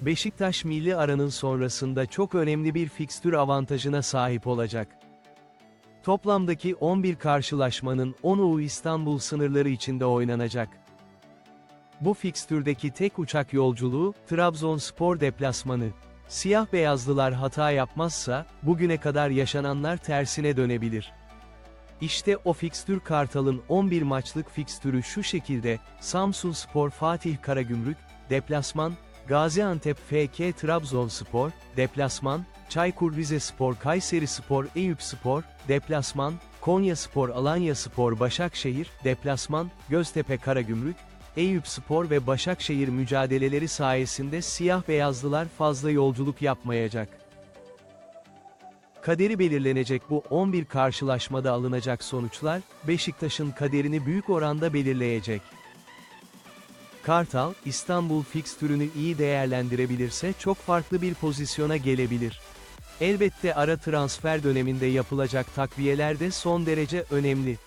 Beşiktaş milli aranın sonrasında çok önemli bir fikstür avantajına sahip olacak. Toplamdaki 11 karşılaşmanın 10'u İstanbul sınırları içinde oynanacak. Bu fikstürdeki tek uçak yolculuğu, Trabzonspor deplasmanı. Siyah beyazlılar hata yapmazsa, bugüne kadar yaşananlar tersine dönebilir. İşte o fikstür Kartal'ın 11 maçlık fikstürü şu şekilde, Samsun Spor Fatih Karagümrük, deplasman, Gaziantep FK Trabzonspor, deplasman, Çaykur Rizespor Kayseri Spor Eyüp Spor, deplasman, Konya Spor Alanya Spor Başakşehir, deplasman, Göztepe Karagümrük, Eyüp Spor ve Başakşehir mücadeleleri sayesinde siyah beyazlılar fazla yolculuk yapmayacak. Kaderi belirlenecek bu 11 karşılaşmada alınacak sonuçlar, Beşiktaş'ın kaderini büyük oranda belirleyecek. Kartal, İstanbul fikstürünü iyi değerlendirebilirse çok farklı bir pozisyona gelebilir. Elbette ara transfer döneminde yapılacak takviyeler de son derece önemli.